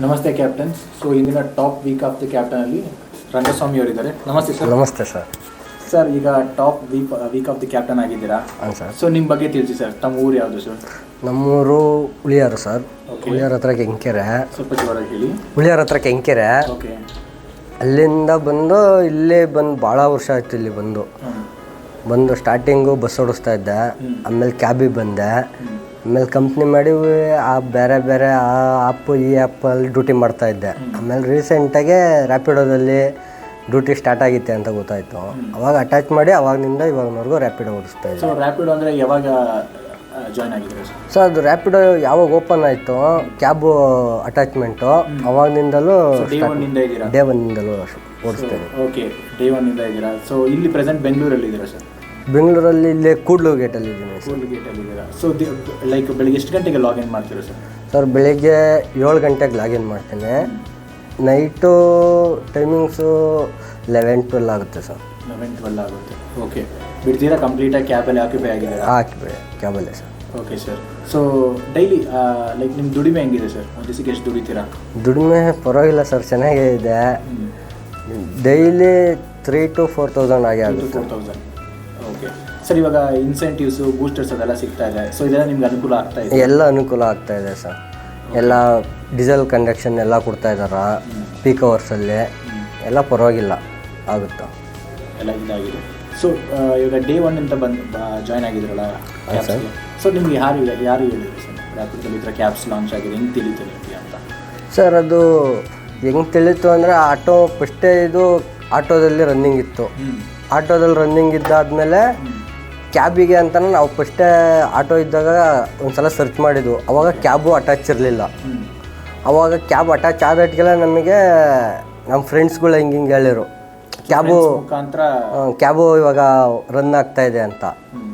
ನಮಸ್ತೆ captain. So ಇಂದಿನ top week of the captain ಅಲ್ಲಿ ರಂಗಸ್ವಾಮಿ ಅವರಿದ್ದಾರೆ. ನಮಸ್ತೆ ಸರ್ ನಮಸ್ತೆ ಸರ್ ಸರ್ ಈಗ top week week of the captain ಆಗಿದ್ದೀರಾ? ಹಾಂ ಸರ್ ಸೊ ನಿಮ್ಮ ಬಗ್ಗೆ ತಿಳಿಸಿ ಸರ್ ತಮ್ಮ ಊರು ಯಾವುದು ಸರ್ ನಮ್ಮೂರು ಉಳಿಯಾರು ಸರ್. ಉಳಿಯಾರ ಹತ್ರ ಕೆಂಕೆರೆ. ಸ್ವಲ್ಪ ಜೋರಾಗಿ ಹೇಳಿ. ಉಳಿಯಾರ ಹತ್ರ ಕೆಂಕೆರೆ. ಓಕೆ ಅಲ್ಲಿಂದ ಬಂದು ಇಲ್ಲೇ ಬಂದು ಭಾಳ ವರ್ಷ ಆಯ್ತು ಇಲ್ಲಿ ಬಂದು. ಬಂದು ಸ್ಟಾರ್ಟಿಂಗು ಬಸ್ ಓಡಿಸ್ತಾ ಇದ್ದೆ. ಆಮೇಲೆ ಕ್ಯಾಬಿಗೆ ಬಂದೆ. ಆಮೇಲೆ ಕಂಪ್ನಿ ಮಾಡಿ ಆ ಬೇರೆ ಬೇರೆ ಆ ಆ್ಯಪ್ ಈ ಆ್ಯಪಲ್ಲಿ ಡ್ಯೂಟಿ ಮಾಡ್ತಾ ಇದ್ದೆ. ಆಮೇಲೆ ರೀಸೆಂಟಾಗೆ ರ್ಯಾಪಿಡೋದಲ್ಲಿ ಡ್ಯೂಟಿ ಸ್ಟಾರ್ಟ್ ಆಗಿತ್ತೆ ಅಂತ ಗೊತ್ತಾಯಿತು. ಅವಾಗ ಅಟ್ಯಾಚ್ ಮಾಡಿ ಅವಾಗಿನಿಂದ ಇವಾಗವರೆಗೂ ರ್ಯಾಪಿಡೋ ಓಡಿಸ್ತಾ ಇದ್ದೆ. ಸೊ ರ್ಯಾಪಿಡ್ ಅಂದರೆ ಯಾವಾಗ ಜಾಯ್ನ್ ಆಗಿದ್ದೀರಾ ಸರ್? ಅದು ರ್ಯಾಪಿಡೋ ಯಾವಾಗ ಓಪನ್ ಆಯಿತು ಕ್ಯಾಬು ಅಟ್ಯಾಚ್ಮೆಂಟು ಅವಾಗಿನಿಂದಲೂ ಡೇ ಒನ್ನಿಂದಲೂ ಒನ್ನಿಂದಲೂ ಓಡಿಸ್ತೇನೆ ಓಕೆ ಡೇ ಒನ್ನಿಂದ ಇದ್ದೀರಾ? ಸೊ ಇಲ್ಲಿ ಪ್ರೆಸೆಂಟ್ ಬೆಂಗಳೂರಲ್ಲಿ ಇದ್ದೀರಾ ಸರ್ ಬೆಂಗಳೂರಲ್ಲಿ ಇಲ್ಲೇ ಕೂಡ್ಲು ಗೇಟಲ್ಲಿ ಇದ್ದೀನಿ ಸರ್ ಗೇಟಲ್ಲಿ ಇದ್ದೀರಾ? ಸೊ ಲೈಕ್ ಬೆಳಿಗ್ಗೆ ಎಷ್ಟು ಗಂಟೆಗೆ ಲಾಗಿನ್ ಮಾಡ್ತೀರಾ ಸರ್ ಸರ್ ಬೆಳಗ್ಗೆ ಏಳು ಗಂಟೆಗೆ ಲಾಗಿನ್ ಮಾಡ್ತೇನೆ. ನೈಟು ಟೈಮಿಂಗ್ಸು ಲೆವೆನ್ ಟ್ವೆಲ್ ಆಗುತ್ತೆ ಸರ್ ಲೆವೆನ್ ಟ್ವೆಲ್ ಆಗುತ್ತೆ. ಓಕೆ ಬಿಡ್ತೀರಾ? ಕಂಪ್ಲೀಟಾಗಿ ಕ್ಯಾಬಲ್ಲಿ ಆಕ್ಯುಪೈ ಆಗಿದ್ದೀರಾ? ಹಾಕಿಬಿಡಿ ಕ್ಯಾಬಲ್ಲೇ sir okay sir so daily like ನಿಮ್ಮ ದುಡಿಮೆ ಹೆಂಗಿದೆ ಸರ್ ಒಂದು ದಿವಸಕ್ಕೆ ಎಷ್ಟು ದುಡಿತೀರಾ? ದುಡಿಮೆ ಪರವಾಗಿಲ್ಲ ಸರ್ ಚೆನ್ನಾಗೇ ಇದೆ. Daily three to four thousand ಆಗಿ ಆಗುತ್ತೆ. ಫೋರ್ ತೌಸಂಡ್ ಓಕೆ ಸರ್ ಇವಾಗ ಇನ್ಸೆಂಟಿವ್ಸು ಬೂಸ್ಟರ್ಸ್ ಅದೆಲ್ಲ ಸಿಗ್ತಾ ಇದೆ. ಸೊ ಇದೆಲ್ಲ ನಿಮ್ಗೆ ಅನುಕೂಲ ಆಗ್ತಾ ಇದೆ? ಎಲ್ಲ ಅನುಕೂಲ ಆಗ್ತಾ ಇದೆ ಸರ್ ಎಲ್ಲ ಡೀಸೆಲ್ ಕಂಡಕ್ಷನ್ ಎಲ್ಲ ಕೊಡ್ತಾ ಇದ್ದಾರ ಪೀಕ್ ಅವರ್ಸಲ್ಲಿ ಎಲ್ಲ ಪರವಾಗಿಲ್ಲ ಆಗುತ್ತಾ? ಎಲ್ಲ ಇದಾಗಿದೆ. ಸೊ ಇವಾಗ ಡೇ ಒನ್ ಅಂತ ಬಂದು ಜಾಯ್ನ್ ಆಗಿದ್ರಲ್ಲ ಸೊ ನಿಮ್ಗೆ ಯಾರು ಯಾರು ಹೇಳಿದ್ರು ಸರ್ ಥರ ಕ್ಯಾಬ್ಸ್ ಲಾಂಚ್ ಆಗಿದೆ ಹೆಂಗೆ ತಿಳಿತು ನಿಮಗೆ ಅಂತ? ಸರ್ ಅದು ಹೆಂಗೆ ತಿಳಿತು ಅಂದರೆ ಆಟೋ ಫಸ್ಟೇ ಇದು ಆಟೋದಲ್ಲಿ ರನ್ನಿಂಗ್ ಇತ್ತು. ಆಟೋದಲ್ಲಿ ರನ್ನಿಂಗ್ ಇದ್ದಾದಮೇಲೆ ಕ್ಯಾಬಿಗೆ ಅಂತ ನಾವು ಫಸ್ಟೇ ಆಟೋ ಇದ್ದಾಗ ಒಂದು ಸಲ ಸರ್ಚ್ ಮಾಡಿದ್ವು. ಅವಾಗ ಕ್ಯಾಬು ಅಟ್ಯಾಚ್ ಇರಲಿಲ್ಲ. ಅವಾಗ ಕ್ಯಾಬ್ ಅಟ್ಯಾಚ್ ಆದಟ್ಗೆಲ್ಲ ನಮಗೆ ನಮ್ಮ ಫ್ರೆಂಡ್ಸ್ಗಳು ಹಿಂಗೆ ಹಿಂಗೆ ಹೇಳಿರು. ಕ್ಯಾಬು ಕ್ಯಾಬು ಇವಾಗ ರನ್ ಆಗ್ತಾ ಇದೆ ಅಂತ.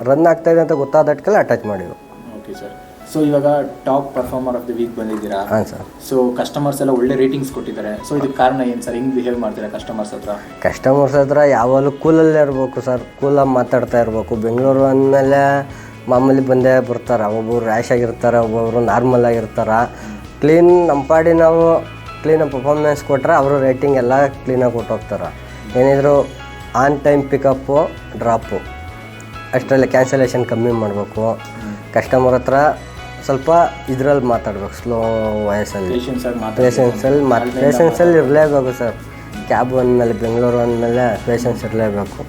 ರನ್ ಆಗ್ತಾ ಇದೆ ಅಂತ ಗೊತ್ತಾದಟ್ಗೆಲ್ಲ ಅಟ್ಯಾಚ್ ಮಾಡಿದ್ರು ಓಕೆ ಸರ್ ಸೊ ಇವಾಗ top performer of the week ಬಂದಿದ್ದೀರಾ? ಹಾಂ ಸರ್ ಸೊ ಕಸ್ಟಮರ್ಸ್ ಎಲ್ಲ ಒಳ್ಳೆ ರೇಟಿಂಗ್ಸ್ ಕೊಟ್ಟಿದ್ದಾರೆ. ಸೊ ಇದಕ್ಕೆ ಕಾರಣ ಏನು ಸರ್ ಹೆಂಗೆ ಬಿಹೇವ್ ಮಾಡ್ತೀರಾ ಕಸ್ಟಮರ್ಸ್ ಹತ್ರ? ಕಸ್ಟಮರ್ಸ್ ಹತ್ರ ಯಾವಾಗಲೂ ಕೂಲಲ್ಲೇ ಇರಬೇಕು ಸರ್ ಕೂಲಾಗಿ ಮಾತಾಡ್ತಾ ಇರಬೇಕು. ಬೆಂಗಳೂರು ಅಂದಮೇಲೆ ಮಾಮೂಲಿ ಬಂದೇ ಬರ್ತಾರೆ. ಒಬ್ಬೊಬ್ರು ರ್ಯಾಶ್ ಆಗಿರ್ತಾರೆ ಒಬ್ಬೊಬ್ರು ನಾರ್ಮಲ್ ಆಗಿರ್ತಾರೆ. ಕ್ಲೀನ್ ನಮ್ಮ ಪಾಡಿ ನಾವು ಕ್ಲೀನಾಗಿ ಪರ್ಫಾರ್ಮೆನ್ಸ್ ಕೊಟ್ಟರೆ ಅವರು ರೇಟಿಂಗ್ ಎಲ್ಲ ಕ್ಲೀನಾಗಿ ಕೊಟ್ಟೋಗ್ತಾರೆ ಏನಿದ್ರು ಆನ್ ಟೈಮ್ ಪಿಕಪ್ಪು ಡ್ರಾಪು ಅಷ್ಟರಲ್ಲಿ ಕ್ಯಾನ್ಸಲೇಷನ್ ಕಮ್ಮಿ ಮಾಡಬೇಕು. ಕಸ್ಟಮರ್ ಹತ್ರ ಸ್ವಲ್ಪ ಇದ್ರಲ್ಲಿ ಮಾತಾಡ್ಬೇಕು ಸ್ಲೋ ವಾಯ್ಸಲ್ಲಿ ಪೇಷನ್ಸಲ್ಲಿ ಮಾತು ಪೇಷನ್ಸಲ್ಲಿ ಇರಲೇಬೇಕು ಸರ್. ಕ್ಯಾಬ್ ಅಂದಮೇಲೆ ಬೆಂಗಳೂರು ಅಂದಮೇಲೆ ಪೇಷನ್ಸ್ ಇರಲೇಬೇಕು.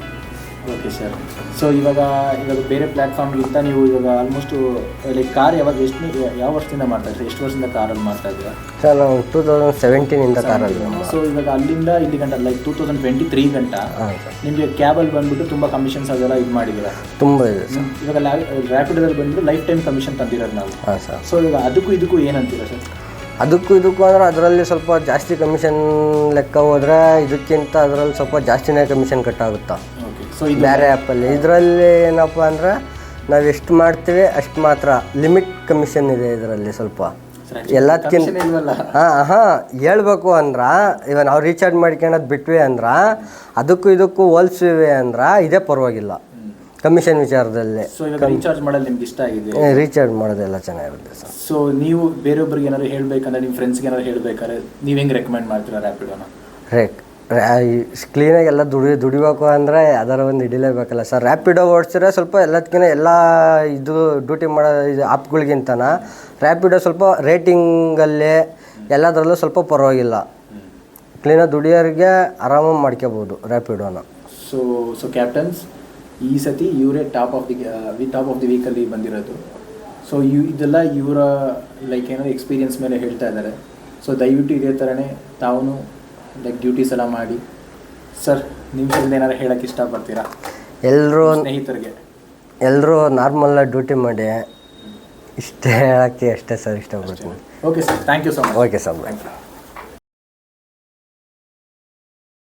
ಓಕೆ ಸರ್ ಸೊ ಇವಾಗ ಇವಾಗ ಬೇರೆ ಪ್ಲ್ಯಾಟ್ಫಾರ್ಮ್ಗಿಂತ ನೀವು ಇವಾಗ ಆಲ್ಮೋಸ್ಟ್ ಲೈಕ್ ಕಾರ್ ಯಾವಾಗ ಎಷ್ಟು ಯಾವ ವರ್ಷದಿಂದ ಮಾಡ್ತಾ ಇದ್ದೀರಾ? ಎಷ್ಟು ವರ್ಷದಿಂದ ಕಾರಲ್ಲಿ ಮಾಡ್ತಾ ಇದ್ದೀರಾ? ಸರ್ ನಾವು ಟೂ ತೌಸಂಡ್ ಸೆವೆಂಟೀನಿಂದ ಕಾರಲ್ಲಿ ಸೊ ಇವಾಗ ಅಲ್ಲಿಂದ ಇಲ್ಲಿ ಗಂಟ like two thousand twenty three ಗಂಟ ನಿಮಗೆ ಕ್ಯಾಬಲ್ಲಿ ಬಂದುಬಿಟ್ಟು ತುಂಬ ಕಮಿಷನ್ಸ್ ಅದೆಲ್ಲ ಇದು ಮಾಡಿದ್ದೀರಾ? ತುಂಬ ಇದೆ ಇವಾಗ ರ್ಯಾಪಿಡಲ್ಲಿ ಬಂದುಬಿಟ್ಟು ಲೈಫ್ ಟೈಮ್ ಕಮಿಷನ್ ತಂದಿರೋದು ನಾವು. ಹಾಂ ಸರ್ ಸೊ ಇವಾಗ ಅದಕ್ಕೂ ಇದಕ್ಕೂ ಏನಂತೀರಾ ಸರ್ ಅದಕ್ಕೂ ಇದಕ್ಕೂ ಅಂದ್ರೆ ಅದರಲ್ಲಿ ಸ್ವಲ್ಪ ಜಾಸ್ತಿ ಕಮಿಷನ್ ಲೆಕ್ಕ ಹೋದ್ರೆ ಇದಕ್ಕಿಂತ ಅದರಲ್ಲಿ ಸ್ವಲ್ಪ ಜಾಸ್ತಿನೇ ಕಮಿಷನ್ ಕಟ್ಟಾಗುತ್ತಾ? ಸೊ ಇದು ಬೇರೆ ಆ್ಯಪಲ್ಲಿ ಇದರಲ್ಲಿ ಏನಪ್ಪ ಅಂದ್ರೆ ನಾವು ಎಷ್ಟು ಮಾಡ್ತೀವಿ ಅಷ್ಟು ಮಾತ್ರ. ಲಿಮಿಟ್ ಕಮಿಷನ್ ಇದೆ ಇದರಲ್ಲಿ ಸ್ವಲ್ಪ. ಎಲ್ಲದಕ್ಕಿಂತ ಹಾಂ ಹಾಂ ಹೇಳ್ಬೇಕು ಅಂದ್ರೆ ಇವಾಗ ನಾವು ರೀಚಾರ್ಜ್ ಮಾಡ್ಕೊಳೋದು ಬಿಟ್ವಿ ಅಂದ್ರೆ ಅದಕ್ಕೂ ಇದಕ್ಕೂ ಹೋಲ್ಸಿವಿ ಅಂದ್ರೆ ಇದೇ ಪರವಾಗಿಲ್ಲ. ಕಮಿಷನ್ ವಿಚಾರದಲ್ಲಿ. ರೀಚಾರ್ಜ್ ಮಾಡೋದು ನಿಮ್ಗೆ ಇಷ್ಟ ಆಗಿದೆ? ರೀಚಾರ್ಜ್ ಮಾಡೋದೆಲ್ಲ ಚೆನ್ನಾಗಿರುತ್ತೆ ಸರ್. ಸೊ ನೀವು ಬೇರೆಯೊಬ್ಬರಿಗೆ ಏನಾದ್ರು ಹೇಳಬೇಕಂದ್ರೆ ನಿಮ್ಮ ಫ್ರೆಂಡ್ಸ್ಗೆ ಏನಾದ್ರು ಹೇಳಬೇಕಾದ್ರೆ ನೀವು ಹೆಂಗೆ ರೆಕಮೆಂಡ್ ಮಾಡ್ತೀರಾ ರ್ಯಾಪಿಡೋನ ರೇಕ್ ಕ್ಲೀನಾಗಿ ಎಲ್ಲ ದುಡಿ, ದುಡಿಬೇಕು ಅಂದರೆ ಯಾವ್ದಾರ ಒಂದು ಹಿಡಿಲೇಬೇಕಲ್ಲ ಸರ್ ರ್ಯಾಪಿಡೋ ಓಡಿಸಿದ್ರೆ ಸ್ವಲ್ಪ ಎಲ್ಲದಕ್ಕಿಂತ ಎಲ್ಲ ಇದು ಡ್ಯೂಟಿ ಮಾಡೋ ಇದು ಆ್ಯಪ್ಗಳಿಗಿಂತನ ರ್ಯಾಪಿಡೋ ಸ್ವಲ್ಪ ರೇಟಿಂಗಲ್ಲಿ ಎಲ್ಲದರಲ್ಲೂ ಸ್ವಲ್ಪ ಪರವಾಗಿಲ್ಲ. ಕ್ಲೀನಾಗಿ ದುಡಿಯೋರಿಗೆ ಆರಾಮಾಗಿ ಮಾಡ್ಕೋಬೋದು ರ್ಯಾಪಿಡೋನ ಸೊ ಸೊ ಕ್ಯಾಪ್ಟನ್ಸ್ ಈ ಸತಿ ಇವರೇ ಟಾಪ್ ಆಫ್ ದಿ ವಿ ಟಾಪ್ ಆಫ್ ದಿ ವೀಕಲ್ಲಿ ಬಂದಿರೋದು. ಸೊ ಇವ್ ಇದೆಲ್ಲ ಇವರ ಲೈಕ್ ಏನಾದ್ರು ಎಕ್ಸ್ಪೀರಿಯನ್ಸ್ ಮೇಲೆ ಹೇಳ್ತಾ ಇದ್ದಾರೆ. ಸೊ ದಯವಿಟ್ಟು ಇದೇ ಥರನೇ ತಾವು ಲೈಕ್ ಡ್ಯೂಟೀಸ್ ಎಲ್ಲ ಮಾಡಿ. ಸರ್ ನಿಮ್ಮಿಂದ ಏನಾದ್ರು ಹೇಳಕ್ಕೆ ಇಷ್ಟಪಡ್ತೀರಾ? ಎಲ್ಲರೂ ಸ್ನೇಹಿತರಿಗೆ. ಎಲ್ಲರೂ ನಾರ್ಮಲ್ ಡ್ಯೂಟಿ ಮಾಡಿ ಇಷ್ಟೇ ಹೇಳೋಕ್ಕೆ ಅಷ್ಟೇ ಸರ್ ಇಷ್ಟಪಡ್ತೀನಿ. Okay sir thank you so much okay sir thank you